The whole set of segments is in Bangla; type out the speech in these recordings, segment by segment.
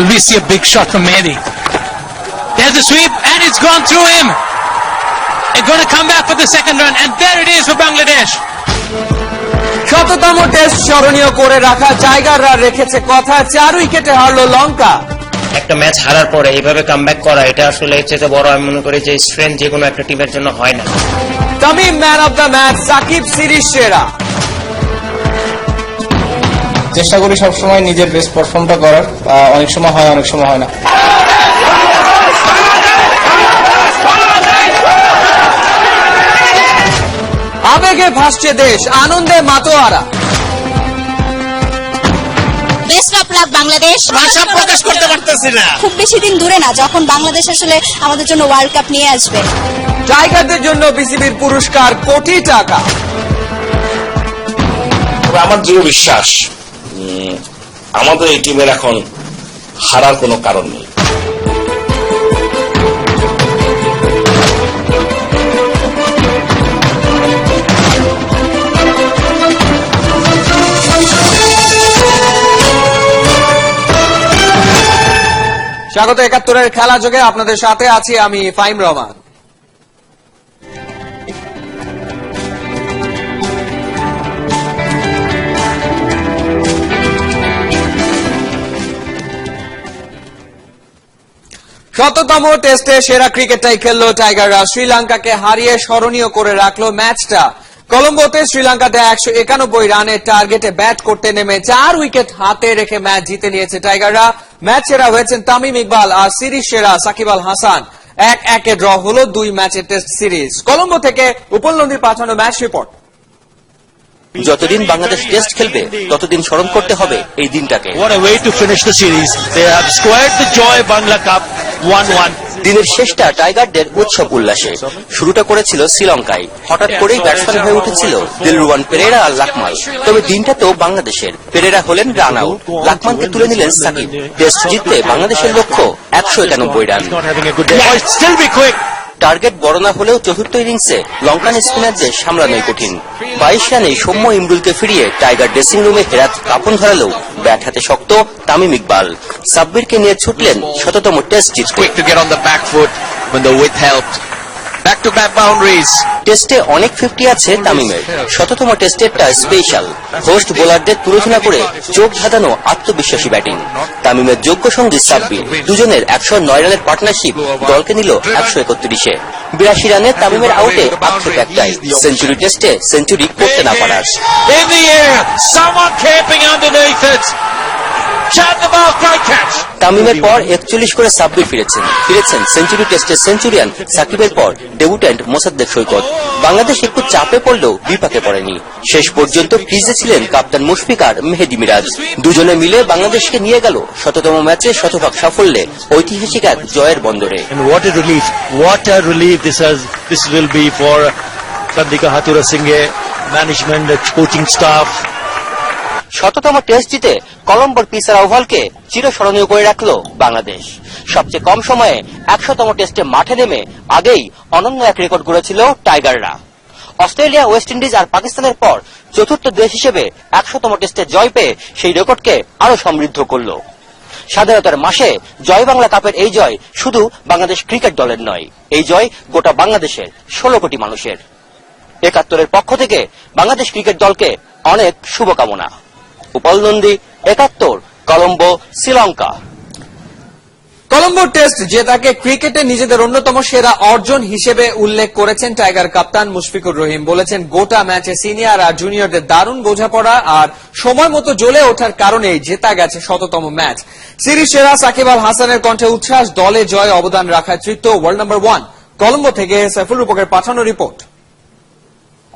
Will we see a big shot from Mehdi? There's a sweep and it's gone through him. It's going to come back for the second run and there it is for Bangladesh. শততম টেস্ট স্মরণীয় করে রাখা জায়গারা রেখেছে কথা চার উইকেটে হারলো লঙ্কা একটা ম্যাচ হারার পরে এইভাবে কামব্যাক করা এটা আসলে এর চেয়ে বড় আমি মনে করি যে স্ট্রেংথ যে কোনো একটা টিমের জন্য হয় না Tamim man of the match Shakib series সেরা চেষ্টা করি সবসময় নিজের বেস্ট পারফর্মটা করার। আহ, অনেক সময় হয় অনেক সময় হয় না। আবেগে ভাসছে দেশ আনন্দে মাতোয়ারা। Best of luck Bangladesh. ভাষা প্রকাশ করতে পারতেছি না। খুব বেশি দিন দূরে না যখন বাংলাদেশ আসলে আমাদের জন্য ওয়ার্ল্ড কাপ নিয়ে আসবে। টাইগারদের জন্য বিসিবির পুরস্কার কোটি টাকা। আমার দৃঢ় বিশ্বাস আমাদের এই টিমের এখন হারার কোনো কারণ নেই। স্বাগত একাত্তরের খেলা যোগে আপনাদের সাথে আছি আমি ফাইম রহমান। শততম টেস্টে সেরা ক্রিকেটটাই খেললো টাইগাররা। শ্রীলঙ্কাকে হারিয়ে স্মরণীয় করে রাখল ম্যাচটা। কলম্বোতে শ্রীলঙ্কাতে একশো একানব্বই রানের টার্গেটে ব্যাট করতে নেমে চার উইকেট হাতে রেখে ম্যাচ জিতে নিয়েছে টাইগাররা। ম্যাচ সেরা হয়েছেন তামিম ইকবাল আর সিরিজ সেরা সাকিব আল হাসান। এক একে ড্র হলো দুই ম্যাচের টেস্ট সিরিজ। কলম্বো থেকে উপল নদীর পাঠানো ম্যাচ রিপোর্ট। যতদিন বাংলাদেশ টেস্ট খেলবে ততদিন স্মরণ করতে হবে এই দিনটাকে। What a way to finish the series. They have squared the Joy Bangla Cup 1-1. দিনের শেষটা টাইগারদের উৎসব উল্লাসে। শুরুটা করেছিল শ্রীলঙ্কায়। হঠাৎ করেই ব্যাটসম্যান হয়ে উঠেছিল দিলরুয়ান পেরেরা আর লাকমাল। তবে দিনটা তো বাংলাদেশের। পেরেরা হলেন রান আউট লাকমানকে তুলে নিলেন সাকিব। টেস্ট জিততে বাংলাদেশের লক্ষ্য একশো একানব্বই রান। টার্গেট বড় না হলেও চতুর্থ ইনিংসে লঙ্কান স্পিনারদের সামলানোই কঠিন। বাইশ রানে সৌম্য ইমরুলকে ফিরিয়ে টাইগার ড্রেসিং রুমে হেরাত কাপন ধরালেও ব্যাট হাতে শক্ত তামিম ইকবাল। সাব্বিরকে নিয়ে ছুটলেন শততম টেস্ট জিততে। Back to back boundaries. টেস্টে অনেক ফিফটি আছে তামিমের। শততম টেস্টেরটা স্পেশাল হোস্ট বোলারদের তুলনা করে চোখ ধাঁধানো আত্মবিশ্বাসী ব্যাটিং তামিমের যোগ্য সঙ্গী সাব্বির। দুজনের একশো নয় রানের পার্টনারশিপ দলকে নিল একশো একত্রিশে। বিরাশি রানে তামিমের আউটে আক্ষেপ একটাই। সেঞ্চুরি টেস্টে সেঞ্চুরি করতে না পারার। তামিমের পর একচল্লিশ করে সাব্বির ফিরেছেন। ফিরেছেন সেঞ্চুরি টেস্টের সেঞ্চুরিয়ান সাকিবের পর ডেবুট্যান্ট মোসাদ্দেক সৈকত। বাংলাদেশ একটু চাপে পড়লেও বিপাকে পড়েনি। শেষ পর্যন্ত ক্রিজে ছিলেন কাপ্তান মুশফিক আর মেহেদি মিরাজ। দুজনে মিলে বাংলাদেশকে নিয়ে গেল শততম ম্যাচে শতভাগ সাফল্যে ঐতিহাসিক এক জয়ের বন্দরে। What a relief. What a শততম টেস্ট জিতে কলম্বোর পিসার আহ্বালকে চিরস্মরণীয় করে রাখল বাংলাদেশ। সবচেয়ে কম সময়ে একশোতম টেস্টে মাঠে নেমে আগেই অনন্য এক রেকর্ড গড়েছিল টাইগাররা। অস্ট্রেলিয়া, ওয়েস্ট ইন্ডিজ আর পাকিস্তানের পর চতুর্থ দেশ হিসেবে একশোতম টেস্টে জয় পেয়ে সেই রেকর্ডকে আরও সমৃদ্ধ করল। স্বাধীনতার মাসে জয় বাংলা কাপের এই জয় শুধু বাংলাদেশ ক্রিকেট দলের নয়, এই জয় গোটা বাংলাদেশের ষোলো কোটি মানুষের। একাত্তরের পক্ষ থেকে বাংলাদেশ ক্রিকেট দলকে অনেক শুভকামনা। উপল নন্দী, একাত্তর, কলম্বো, শ্রীলঙ্কা। কলম্বো টেস্ট জেতাকে ক্রিকেটে নিজেদের অন্যতম সেরা অর্জন হিসেবে উল্লেখ করেছেন টাইগার কাপ্তান মুশফিকুর রহিম। বলেছেন, গোটা ম্যাচে সিনিয়র আর জুনিয়রদের দারুণ বোঝাপড়া আর সময় মতো জ্বলে ওঠার কারণেই জেতা গেছে শততম ম্যাচ। সিরিজ সেরা সাকিব আল হাসানের কণ্ঠে উচ্ছ্বাস, দলে জয় অবদান রাখায় তৃতীয় ওয়ার্ল্ড নাম্বার ওয়ান কলম্বো থেকে সাইফুল রূপকের পাঠানো রিপোর্ট।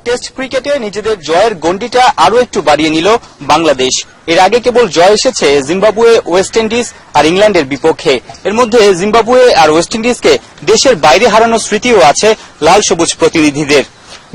টেস্ট ক্রিকেটে নিজেদের জয়ের গণ্ডিটা আরও একটু বাড়িয়ে নিল বাংলাদেশ। এর আগে কেবল জয় এসেছে জিম্বাবুয়ে, ওয়েস্ট ইন্ডিজ আর ইংল্যান্ডের বিপক্ষে। এর মধ্যে জিম্বাবুয়ে আর ওয়েস্ট ইন্ডিজকে দেশের বাইরে হারানোর স্মৃতিও আছে লাল সবুজ প্রতিনিধিদের।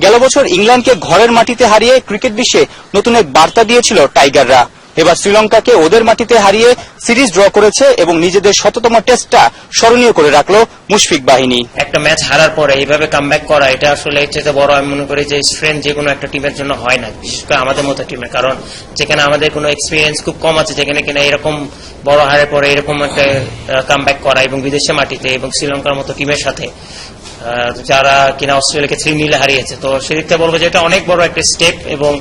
গেল বছর ইংল্যান্ডকে ঘরের মাটিতে হারিয়ে ক্রিকেট বিশ্বে নতুন এক বার্তা দিয়েছিল টাইগাররা। এবার শ্রীলঙ্কাকে ওদের মাটিতে হারিয়ে সিরিজ ড্র করেছে এবং নিজেদের শততম টেস্টটা স্মরণীয় করে রাখল মুশফিক বাহিনী। একটা ম্যাচ হারার পরে এইভাবে কামব্যাক করা, এটা আসলে চাইতে বড় আমি মনে করি যে স্ট্রেংথ যে কোনো একটা টিমের জন্য হয় না, বিশেষ করে আমাদের মতো টিমের কারণ যেখানে আমাদের কোনো এক্সপিরিয়েন্স খুব কম আছে, যেখানে কিনা এরকম বড় হারের পরে এরকম একটা কামব্যাক করা এবং বিদেশে মাটিতে এবং শ্রীলঙ্কার মতো টিমের সাথে যারা কিনা অস্ট্রেলিয়াকে থ্রি মিলে হারিয়েছে। তো সেদিক থেকে বলব যে এটা অনেক বড় একটা স্টেপ এবং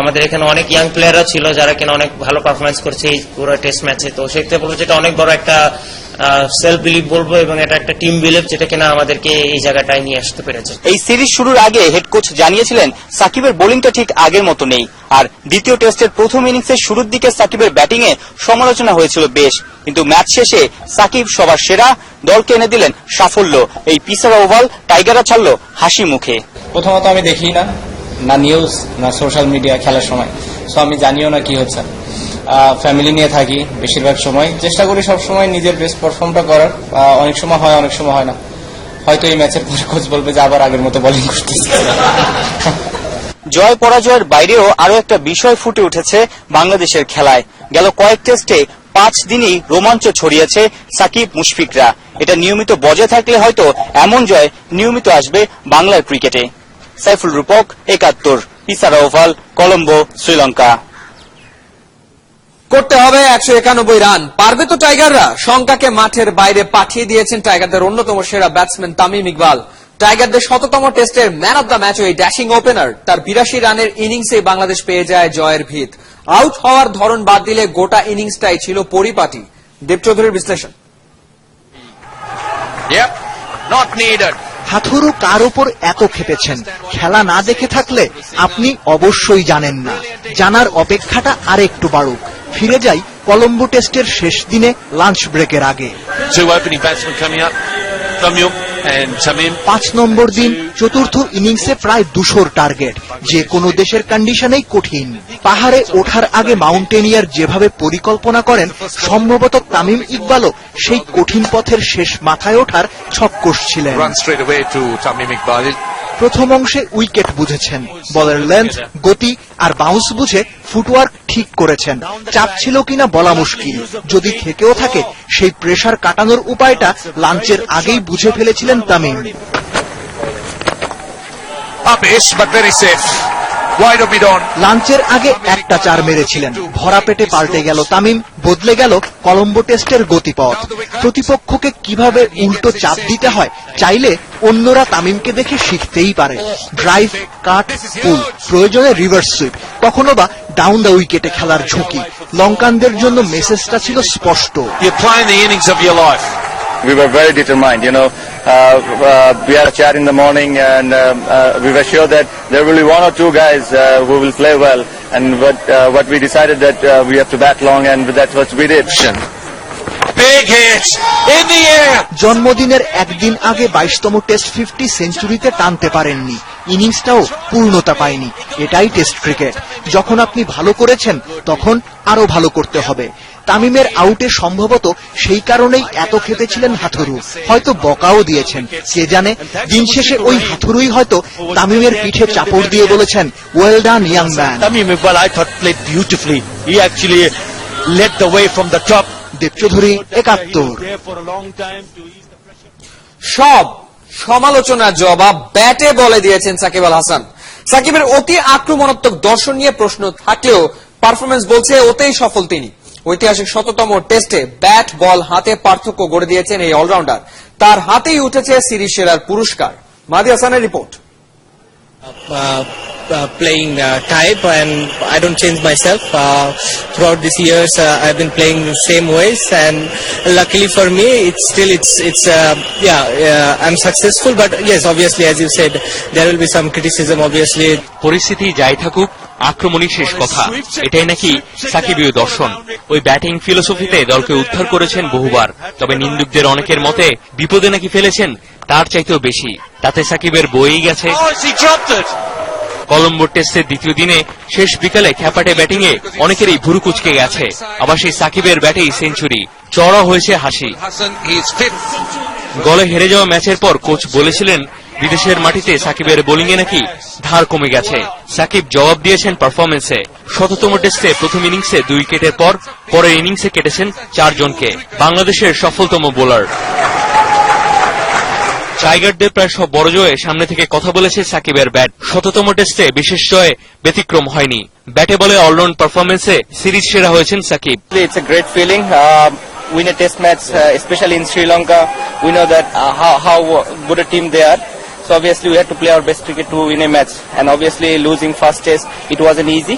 আমাদের এখানে অনেক ইয়াং প্লেয়াররা ছিল যারা কিনা অনেক ভালো পারফরমেন্স করছে এই পুরো টেস্ট ম্যাচে তো থেকে বলব যে এটা অনেক বড় একটা সেলফ বিলিভ বলব এবং এটা একটা টিম বিলিভ যেটা কিনা আমাদেরকে এই জায়গাটায় নিয়ে আসতে পেরেছে। এই সিরিজ শুরুর আগে হেড কোচ জানিয়েছিলেন সাকিবের বোলিংটা ঠিক আগের মতো নেই। আর দ্বিতীয় টেস্টের প্রথম ইনিংসের শুরুর দিকে সাকিবের ব্যাটিং এ সমালোচনা হয়েছিল বেশ। কিন্তু ম্যাচ শেষে সাকিব সবার সেরা দলকে এনে দিলেন সাফল্য। এই পিসার ওভাল টাইগাররা ছাড়লো হাসি মুখে। প্রথমত আমি দেখি না না নিউজ না সোশ্যাল মিডিয়া খেলার সময়। সো আমি জানিও না কি হচ্ছে। ফ্যামিলি নিয়ে থাকি বেশিরভাগ সময়। চেষ্টা করি সব সময় নিজের বেস্ট পারফর্মটা করার। অনেক সময় হয়, অনেক সময় হয় না। হয়তো এই ম্যাচের পরে কোচ বলবে যে আবার আগের মতো বোলিং করতেছে। জয় পরাজয়ের বাইরেও আরও একটা বিষয় ফুটে উঠেছে বাংলাদেশের খেলায়। গেল কয়েক টেস্টে পাঁচ দিনই রোমাঞ্চ ছড়িয়েছে সাকিব, মুশফিকরা। এটা নিয়মিত বজায় থাকলে হয়তো এমন জয় নিয়মিত আসবে বাংলার ক্রিকেটে সাইফুল রূপক, একাত্তর। পিসারা ওভাল, কলম্বো, শ্রীলঙ্কা। করতে হবে একশো একানব্বই রান। পারবে তো টাইগাররা? শঙ্কাকে মাঠের বাইরে পাঠিয়ে দিয়েছেন টাইগারদের অন্যতম সেরা ব্যাটসম্যান তামিম ইকবাল। টাইগারদের শততম টেস্টের ম্যান অব দ্য ম্যাচ ওই ড্যাশিং ওপেনার। তার বিরাশি রানের ইনিংসে বাংলাদেশ পেয়ে যায় জয়ের ভিত। আউট হওয়ার ধরন বাদ দিলে গোটা ইনিংসটাই ছিল পরিপাটি। দেব চৌধুরীর বিশ্লেষণ। হাথুরু কার উপর এত খেপেছেন? খেলা না দেখে থাকলে আপনি অবশ্যই জানেন না। জানার অপেক্ষাটা আর একটু বাড়ুক। ফিরে যাই কলম্বো টেস্টের শেষ দিনে লাঞ্চ ব্রেকের আগে. পাঁচ নম্বর দিন চতুর্থ ইনিংসে প্রায় দুশোর টার্গেট। যে কোনো দেশের কন্ডিশনেই কঠিন। পাহাড়ে ওঠার আগে মাউন্টেনিয়ার যেভাবে পরিকল্পনা করেন সম্ভবত তামিম ইকবালও সেই কঠিন পথের শেষ মাথায় ওঠার ছক্কস ছিলেন। প্রথম অংশে উইকেট বুঝেছেন। বলের লেন্থ গতি আর বাউন্স বুঝে ফুটওয়ার্ক ঠিক করেছেন। চাপ ছিল কিনা বলা মুশকিল। যদি থেকেও থাকে, সেই প্রেশার কাটানোর উপায়টা লাঞ্চের আগেই বুঝে ফেলেছিলেন তামিম. লাঞ্চের আগে একটা চার মেরেছিলেন। ভরা পেটে পাল্টে গেল তামিম বদলে গেল কলম্বো টেস্টের গতিপথ। প্রতিপক্ষকে কীভাবে উল্টো চাপ দিতে হয় চাইলে অন্যরা তামিমকে দেখে শিখতেই পারে। ড্রাইভ কাট পুল প্রয়োজনে রিভার্স সুইপ কখনো বা ডাউন দ্য উইকেটে খেলার ঝুঁকি। লঙ্কানদের জন্য মেসেজটা ছিল স্পষ্ট। We were very determined. You know, uh, uh, we had a chat in the morning, and um, uh, we were sure that there will be one or two guys uh, who will play well. And what what we decided that we have to bat long, and that's what we did. জন্মদিনের একদিন আগে বাইশতম টেস্ট ফিফটি সেঞ্চুরিতে টানতে পারেননি। ইনিংসটাও পূর্ণতা পায়নি। এটাই টেস্ট ক্রিকেট। যখন আপনি ভালো করেছেন তখন আরও ভালো করতে হবে। তামিমের আউটে সম্ভবত সেই কারণেই এত খেতেছিলেন হাথুরু। হয়তো বকাও দিয়েছেন। কে জানে? দিন শেষে ওই হাথুরুই হয়তো তামিমের পিঠে চাপড় দিয়ে বলেছেন well done young man Tamim Iqbal, I thought, played beautifully. He actually led the way from the top. Debchowdhury একাত্তর। সব সমালোচনার জবাব ব্যাটে বলে দিয়েছেন সাকিব আল হাসান। সাকিবের অতি আক্রমণাত্মক দর্শন নিয়ে প্রশ্ন থাকলেও পারফরমেন্স বলছে ওতেই সফল তিনি। ঐতিহাসিক শততম টেস্টে ব্যাট, বল, হাতে পার্থক্য গড়ে দিয়েছেন এই অলরাউন্ডার। তার হাতেই উঠেছে সিরিজ সেরার পুরস্কার। মাদি হাসানের report. Playing uh, type and I don't change myself. Uh, throughout these years, uh, I've been playing the same ways, and luckily for me, it's still it's it's uh, yeah uh, I'm successful. But yes, obviously, as you said, there will be some criticism. Obviously, পরিস্থিতি যাই থাকুক আক্রমণই শেষ কথা এটাই নাকি সাকিবীয় দর্শন ওই ব্যাটিং ফিলোসফিতে দলকে উদ্ধার করেছেন বহুবার তবে নিন্দুকদের অনেকের মতে বিপদে নাকি ফেলেছেন তার চাইতেও বেশি। তাতে সাকিবের বইই গেছে। Oh? কলম্বো টেস্টের দ্বিতীয় দিনে শেষ বিকালে খ্যাপাটে ব্যাটিং এ অনেকেরই ভুরু কুচকে গেছে। আবার সেই সাকিবের ব্যাটেই সেঞ্চুরি। চড়া হয়েছে হাসি. গলে হেরে যাওয়া ম্যাচের পর কোচ বলেছিলেন বিদেশের মাটিতে সাকিবের বোলিংয়ে নাকি ধার কমে গেছে। সাকিব জবাব দিয়েছেন পারফরমেন্সে শততম টেস্টে প্রথম ইনিংসে দুই উইকেটের পর পরের ইনিংসে কেটেছেন চারজনকে। বাংলাদেশের সফলতম বোলার। টাইগারদের প্রায় সব বড় জয়ে সামনে থেকে কথা বলেছে সাকিবের ব্যাট শততম টেস্টে বিশেষ জয়ে ব্যতিক্রম হয়নি ব্যাটে বলে অলরাউন্ড পারফরমেন্সে সিরিজ সেরা হয়েছেন Shakib. Uh, win a test match, uh, especially in Sri Lanka. We know that uh, how, how good a team they are. So obviously we had to play our best cricket to win a match. And obviously losing first test, it wasn't easy.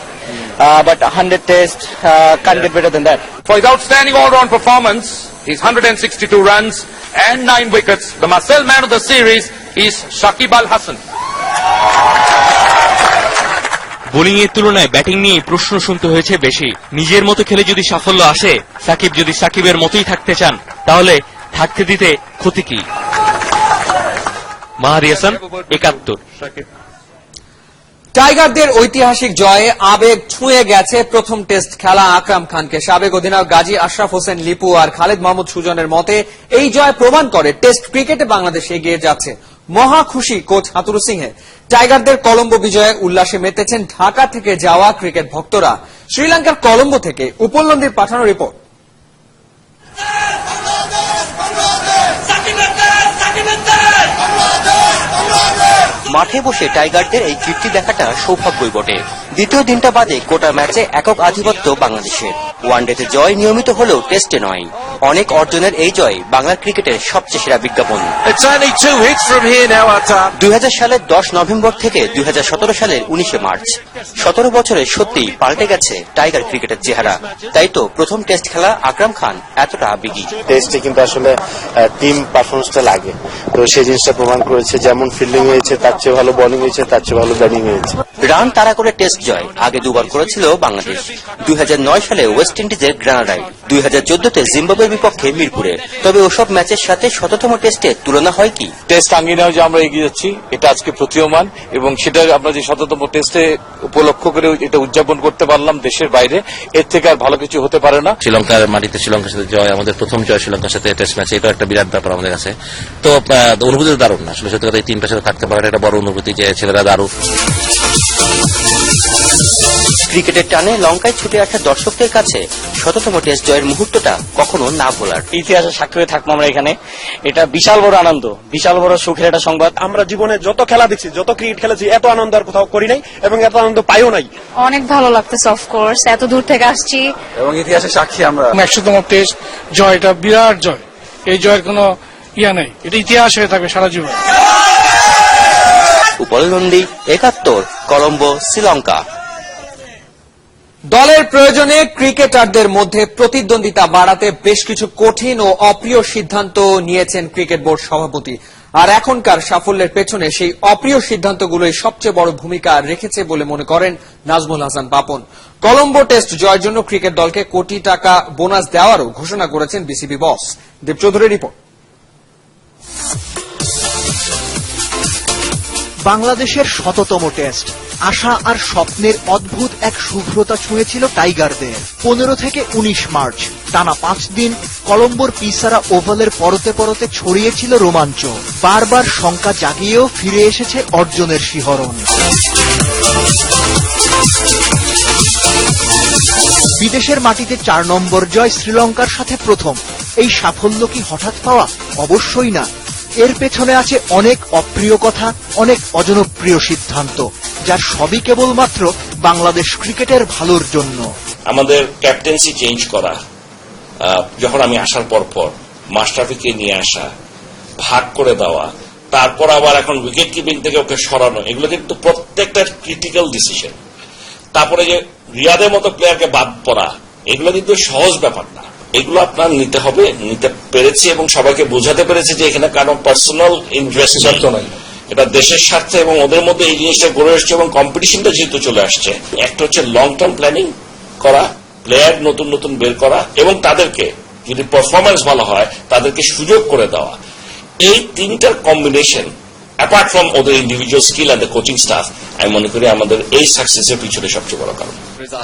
Uh, but 100 test uh, can't yeah. get better than that. For his outstanding all-round performance, his 162 runs and 9 wickets, the Marcel man of the series is Shakib Al Hassan. Bowling এর তুলনায় ব্যাটিং নিয়ে প্রশ্ন শুনতে হয়েছে বেশি নিজের মতো খেলে যদি সাফল্য আসে সাকিব যদি সাকিবের মতোই থাকতে চান তাহলে থাকতে দিতে ক্ষতি কি মাহাদি হাসান একাত্তর টাইগারদের ঐতিহাসিক জয়ে আবেগ ছুঁয়ে গেছে প্রথম টেস্ট খেলা আকরাম খানকে। সাবেক অধিনায়ক গাজী আশরাফ হোসেন, লিপু আর খালেদ মাহমুদ সুজনের মতে, এই জয় প্রমাণ করে টেস্ট ক্রিকেটে বাংলাদেশ এগিয়ে যাচ্ছে। মহা খুশি কোচ হাতুরু সিংহে। টাইগারদের কলম্বো বিজয়ে উল্লাসে মেতেছেন ঢাকা থেকে যাওয়া ক্রিকেট ভক্তরা। শ্রীলঙ্কার কলম্বো থেকে উপলব্ধির পাঠানো রিপোর্ট। মাঠে বসে টাইগারদের এই কীর্তি দেখাটা সৌভাগ্যই বটে। দ্বিতীয় দিনটা বাদে গোটা ম্যাচে একক আধিপত্য বাংলাদেশের। ওয়ানডেতে জয় নিয়মিত হলেও টেস্টে নয়। অনেক অর্জনের এই জয় বাংলার ক্রিকেটের সবচেয়ে সেরা বিজ্ঞাপন. দুই সালের দশ নভেম্বর থেকে দুই সালের উনিশে মার্চ। সতেরো বছরে সত্যি পাল্টে গেছে টাইগার ক্রিকেটের চেহারা। তাই তো প্রথম টেস্ট খেলা আকরাম খান এতটা আবেগী টেস্টে কিন্তু আসলে টিম পারফরমেন্সটা লাগে। তো সেই জিনিসটা প্রমাণ করেছে যেমন ফিল্ডিং হয়েছে তার চেয়ে ভালো বোলিং হয়েছে, তার চেয়ে ভালো ব্যাটিং হয়েছে। রান তারা করে টেস্ট জয়। আগে দুবার করেছিল বাংলাদেশ। দুই হাজার নয় সালে ওয়েস্ট ইন্ডিজের গ্রানাডায় দুই হাজার চোদ্দতে জিম্বাবুয়ের বিপক্ষে মিরপুরে। তবে ওসব ম্যাচের সাথে শততম টেস্টে তুলনা হয় কি? টেস্ট আঙ্গিনাও যে আমরা এগিয়ে যাচ্ছি এটা আজকে প্রতীয়মান এবং সেটা আমরা যে শততম টেস্টে উপলক্ষ করে এটা উদযাপন করতে পারলাম দেশের বাইরে এর থেকে আর ভালো কিছু হতে পারে না। শ্রীলঙ্কার মাটিতে শ্রীলঙ্কার সাথে জয় আমাদের প্রথম জয় শ্রীলঙ্কার সাথে টেস্ট ম্যাচে এটা একটা বিরাট ব্যাপার আমাদের কাছে। তো অনুভূতি দারুণ আসলে সত্যি কথা এই টিমটার সাথে থাকতে পারে একটা বড় অনুভূতি যে ছেলেরা দারুণ। ক্রিকেটের টানে লঙ্কায় ছুটে আসা দর্শকদের কাছে শততম টেস্ট জয়ের মুহূর্তটা কখনো না ভোলার। ইতিহাসে সাক্ষী হয়ে থাকব আমরা এখানে। এটা বিশাল বড় আনন্দ বিশাল বড় সুখের একটা সংবাদ। আমরা জীবনে যত খেলা দেখছি যত ক্রিকেট খেলেছি এত আনন্দ আর কোথাও করি নাই এবং এত আনন্দ পাইও নাই। অনেক ভালো লাগতেছে অফকোর্স এত দূর থেকে আসছি। এবং ইতিহাসের সাক্ষী আমরা। একশোতম টেস্ট জয় এটা বিরাট জয়। এই জয়ের কোনো ইয়া নেই এটা ইতিহাস হয়ে থাকবে সারা জীবন। উপলনন্দী একাত্তর কলম্বো শ্রীলঙ্কা। দলের প্রয়োজনে ক্রিকেটারদের মধ্যে প্রতিদ্বন্দ্বিতা বাড়াতে বেশ কিছু কঠিন ও অপ্রিয় সিদ্ধান্ত নিয়েছেন ক্রিকেট বোর্ড সভাপতি। আর এখনকার সাফল্যের পেছনে সেই অপ্রিয় সিদ্ধান্তগুলোই সবচেয়ে বড় ভূমিকা রেখেছে বলে মনে করেন নাজমুল হাসান পাপন কলম্বো টেস্ট জয়ের জন্য ক্রিকেট দলকে কোটি টাকা বোনাস দেওয়ারও ঘোষণা করেছেন বিসিবি বস। দেব চৌধুরীর রিপোর্ট। বাংলাদেশের শততম টেস্ট। আশা আর স্বপ্নের অদ্ভুত এক শুভ্রতা ছুঁয়েছিল টাইগারদের। পনেরো থেকে উনিশ মার্চ, টানা পাঁচ দিন কলম্বোর পিসারা ওভালের পরতে পরতে ছড়িয়েছিল রোমাঞ্চ। বারবার শঙ্কা জাগিয়েও ফিরে এসেছে অর্জনের শিহরণ। বিদেশের মাটিতে চার নম্বর জয় শ্রীলঙ্কার সাথে প্রথম। এই সাফল্য কি হঠাৎ পাওয়া? অবশ্যই না। এর পেছনে আছে অনেক অপ্রিয় কথা, অনেক অজনপ্রিয় সিদ্ধান্ত, যার সবই কেবলমাত্র বাংলাদেশ ক্রিকেটের ভালোর জন্য। আমাদের ক্যাপ্টেন্সি চেঞ্জ করা যখন আমি আসার পর পর মাস্টারফিকে নিয়ে আসা, ভাগ করে দেওয়া, তারপর আবার এখন উইকেট কিপিং থেকে ওকে সরানো, এগুলো কিন্তু প্রত্যেকটা ক্রিটিক্যাল ডিসিশন তারপরে যে রিয়াদের মতো প্লেয়ারকে বাদ পড়া, এগুলো কিন্তু সহজ ব্যাপার না। এগুলো আপনার নিতে হবে নিতে পেরেছি এবং সবাইকে বোঝাতে পেরেছি যে এখানে কারও পার্সোনাল ইন্টারেস্ট নাই। এটা দেশের স্বার্থে এবং ওদের মধ্যে এই জিনিসটা গড়ে আসছে এবং কম্পিটিশনটা যেহেতু চলে আসছে। একটা হচ্ছে লং টার্ম প্ল্যানিং করা প্লেয়ার নতুন নতুন বের করা এবং তাদেরকে যদি পারফরমেন্স ভালো হয় তাদেরকে সুযোগ করে দেওয়া। এই তিনটার কম্বিনেশন অ্যাপার্ট ফ্রম ওদের individual skill and the coaching staff আমি মনে করি আমাদের এই সাকসেসের পিছনে সবচেয়ে বড় কারণ।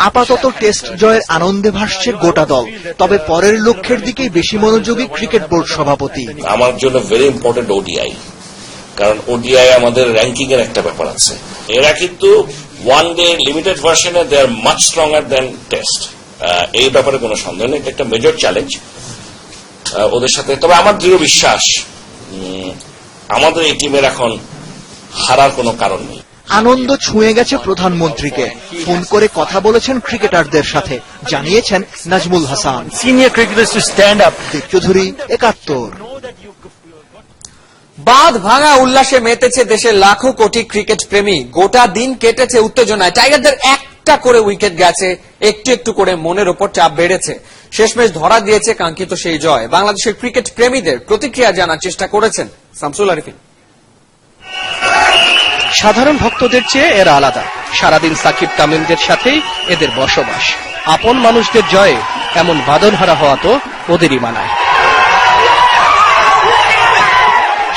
আপাতত টেস্ট জয়ের আনন্দে ভাসছে গোটা দল তবে পরের লক্ষ্যের দিকেই বেশি মনোযোগী ক্রিকেট বোর্ড সভাপতি। আমার জন্য ভেরি ইম্পর্টেন্ট ওডিআই কারণ ওডিআই আমাদের র্যাঙ্কিং এর একটা ব্যাপার আছে। এরা কিন্তু ওয়ান ডে লিমিটেড ভার্সনে they are much stronger than test এই ব্যাপারে কোনো সন্দেহ নেই এটা একটা মেজর চ্যালেঞ্জ ওদের সাথে তবে আমার দৃঢ় বিশ্বাস আমাদের এই টিমের এখন হারার কোনো কারণ নেই। আনন্দ ছুঁয়ে গেছে প্রধানমন্ত্রীকে। ফোন করে কথা বলেছেন ক্রিকেটারদের সাথে। জানিয়েছেন Nazmul Hasan. Senior to stand up. Deb Chowdhury Ekattor. বাঁধ ভাঙা উল্লাসে মেতেছে দেশের লাখো কোটি ক্রিকেট প্রেমী। গোটা দিন কেটেছে উত্তেজনায়। টাইগারদের একটা করে উইকেট গেছে, একটু একটু করে মনের ওপর চাপ বেড়েছে। শেষমেশ ধরা দিয়েছে কাঙ্ক্ষিত সেই জয়। বাংলাদেশের ক্রিকেট প্রেমীদের প্রতিক্রিয়া জানার চেষ্টা করেছেন শামসুল আরিফিন। সাধারণ ভক্তদের চেয়ে এরা আলাদা। সারাদিন সাকিব তামিমদের সাথেই এদের বসবাস। আপন মানুষদের জয়ে এমন বাদনহারা হওয়া তো ওদেরই মানায়।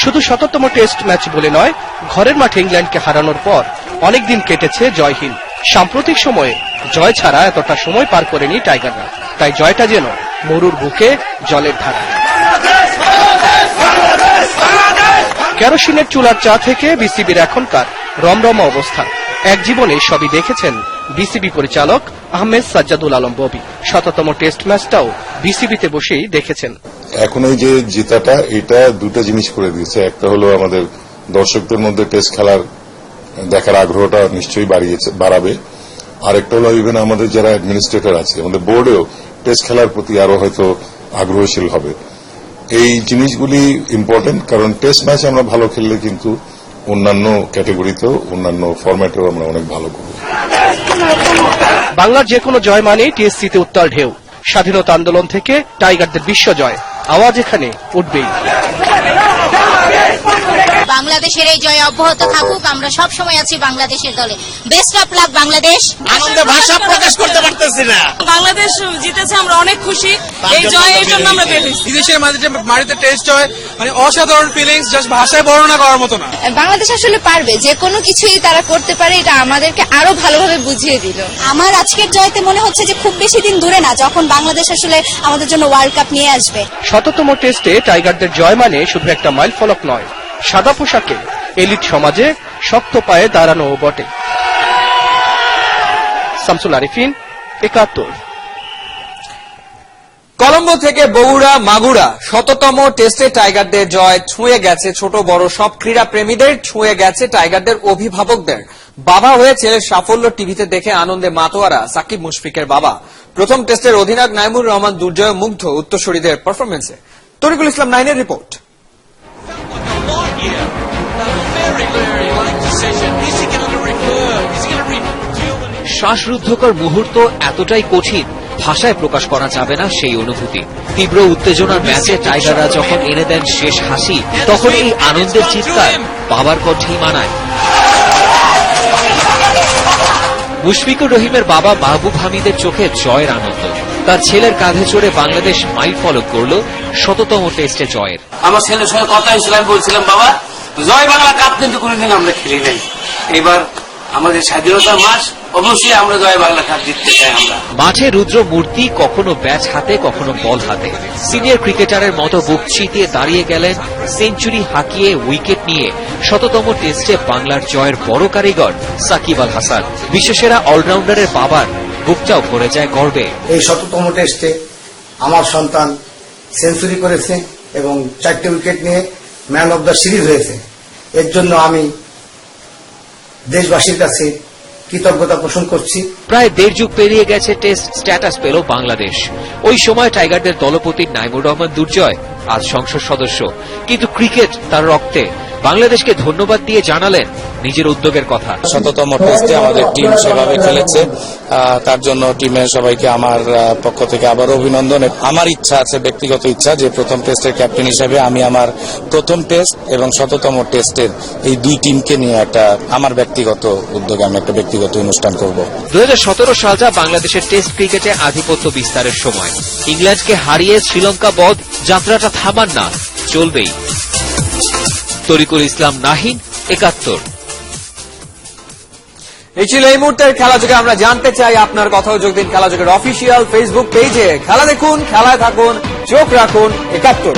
শুধু শততম টেস্ট ম্যাচ বলে নয়, ঘরের মাঠে ইংল্যান্ডকে হারানোর পর অনেকদিন কেটেছে জয়হীন। সাম্প্রতিক সময়ে জয় ছাড়া এতটা সময় পার করেনি টাইগাররা। তাই জয়টা যেন মরুর বুকে জলের ধারা। কেরোসিনের চুলার চা থেকে বিসিবির এখনকার রমরমা অবস্থা। এক জীবনে সবই দেখেছেন বিসিবি পরিচালক আহমেদ সাজ্জাদুল আলম ববি। শততম টেস্ট ম্যাচটাও বিসিবিতে বসেই দেখেছেন। এখন এই যে জেতাটা, এটা দুটো জিনিস করে দিয়েছে। একটা হলো আমাদের দর্শকদের মধ্যে টেস্ট খেলার দেখার আগ্রহটা নিশ্চয়ই বাড়িয়েছে, বাড়াবে। আরেকটা হলো ইভেন আমাদের যারা অ্যাডমিনিস্ট্রেটর আছে, আমাদের বোর্ডেও টেস্ট খেলার প্রতি আরও হয়তো আগ্রহশীল হবে। এই জিনিসগুলি ইম্পর্টেন্ট কারণ টেস্ট ম্যাচ আমরা ভালো খেললে কিন্তু অন্যান্য ক্যাটেগরিতেও অন্যান্য ফরম্যাটেও আমরা অনেক ভালো করব। বাংলার যে কোনো জয় মানেই টিএসসিতে উত্তাল ঢেউ। স্বাধীনতা আন্দোলন থেকে টাইগারদের বিশ্ব জয়। আওয়াজ এখানে উঠবেই। বাংলাদেশের এই জয় অব্যাহত থাকুক আমরা সব সময় আছি বাংলাদেশের দলে। Best of luck Bangladesh. আনন্দে ভাষা প্রকাশ করতে পারতেছি না। বাংলাদেশ জিতেছে আমরা অনেক খুশি। এই জয় এর জন্য আমরা বের বিদেশের মাটিতে মাটিতে টেস্ট হয় মানে অসাধারণ ফিলিংস জাস্ট ভাষায় বর্ণনা করার মতো না। বাংলাদেশ আসলে পারবে যে কোনো কিছুই তারা করতে পারে এটা আমাদেরকে আরও ভালোভাবে বুঝিয়ে দিল। আমার আজকের জয়তে মনে হচ্ছে যে খুব বেশি দিন দূরে না যখন বাংলাদেশ আসলে আমাদের জন্য ওয়ার্ল্ড কাপ নিয়ে আসবে। শততম টেস্টে টাইগারদের জয় মানে শুধু একটা মাইল ফলক নয়। সাদা পোশাকে এলিট সমাজে শক্ত পায়ে দাঁড়ানো বটে। শামসুল আরিফিন, একাত্তর। কলম্বো থেকে বগুড়া, মাগুরা শততম টেস্টে টাইগারদের জয় ছুঁয়ে গেছে ছোট বড় সব ক্রীড়া প্রেমীদের ছুঁয়ে গেছে টাইগারদের অভিভাবকদের। বাবা হয়ে ছেলের সাফল্য টিভিতে দেখে আনন্দে মাতোয়ারা সাকিব মুশফিকের বাবা। প্রথম টেস্টের অধিনায়ক নাইমুর রহমান দুর্জয় মুগ্ধ উত্তরসূরিদের পারফরমেন্সে তরিকুল ইসলাম নাইনের রিপোর্ট শ্বাসরুদ্ধকর মুহূর্ত এতটাই কঠিন ভাষায় প্রকাশ করা যাবে না সেই অনুভূতি। তীব্র উত্তেজনার ম্যাচে টাইগাররা যখন এনে দেন শেষ হাসি তখন এই আনন্দের চিৎকার বাবার কণ্ঠেই মানায়। মুশফিকুর রহিমের বাবা মাহবুব হামিদের চোখে জয়ের আনন্দ। তার ছেলের কাঁধে চড়ে বাংলাদেশ মাইল ফলক করল শততম টেস্টে জয়ের। আমার ছেলের সঙ্গে কথা হয়েছিল আমি বলছিলাম বাবা জয় বাংলা কাপ কিন্তু কোনোদিন আমরা খেলি নাই। এবার আমাদের স্বাধীনতার মাস অবশ্যই আমরা জয় বাংলা কাপ জিততে চাই আমরা। মাঠে রুদ্র মূর্তি কখনো ব্যাচ হাতে কখনো বল হাতে। সিনিয়র ক্রিকেটারের মতো বুক চিতিয়ে দাঁড়িয়ে গেলেন সেঞ্চুরি হাঁকিয়ে উইকেট নিয়ে শততম টেস্টে বাংলার জয়ের বড় কারিগর সাকিব আল হাসান। বিশ্বসেরা অলরাউন্ডারের বাবার বুকটাও ভরে যায় গর্বে। এই শততম টেস্টে আমার সন্তান সেঞ্চুরি করেছে এবং চারটে উইকেট নিয়ে ম্যান অব দ্য সিরিজ হয়েছে। এর জন্য আমি দেশবাসীর কাছে কৃতজ্ঞতা পোষণ করছি। প্রায় দেড় যুগ পেরিয়ে গেছে টেস্ট স্ট্যাটাস পেল বাংলাদেশ। ওই সময় টাইগারদের দলপতি নাইমুর রহমান দুর্জয় আজ সংসদ সদস্য। কিন্তু ক্রিকেট তার রক্তে। বাংলাদেশকে ধন্যবাদ দিয়ে জানালেন নিজের উদ্যোগের কথা। শততম টেস্টে আমাদের টিম সেভাবে খেলেছে। তার জন্য টিমের সবাইকে আমার পক্ষ থেকে আবার অভিনন্দন। আমার ইচ্ছা আছে ব্যক্তিগত ইচ্ছা যে প্রথম টেস্টের ক্যাপ্টেন হিসেবে আমি আমার প্রথম টেস্ট এবং শততম টেস্টের এই দুই টিমকে নিয়ে একটা আমার ব্যক্তিগত উদ্যোগে আমি একটা ব্যক্তিগত অনুষ্ঠান করব। দু সালটা বাংলাদেশের টেস্ট ক্রিকেটে আধিপত্য বিস্তারের সময়। ইংল্যান্ডকে হারিয়ে শ্রীলঙ্কা বধ যাত্রাটা থামান না চলবেই। তরিকুল ইসলাম নাহিন, একাত্তর। এই ছিল এই মুহূর্তের খেলা যুগে আমরা জানতে চাই আপনার কথাও যোগ দিন খেলা যুগের অফিসিয়াল ফেসবুক পেজে খেলা দেখুন, খেলায় থাকুন, চোখ রাখুন, একাত্তর।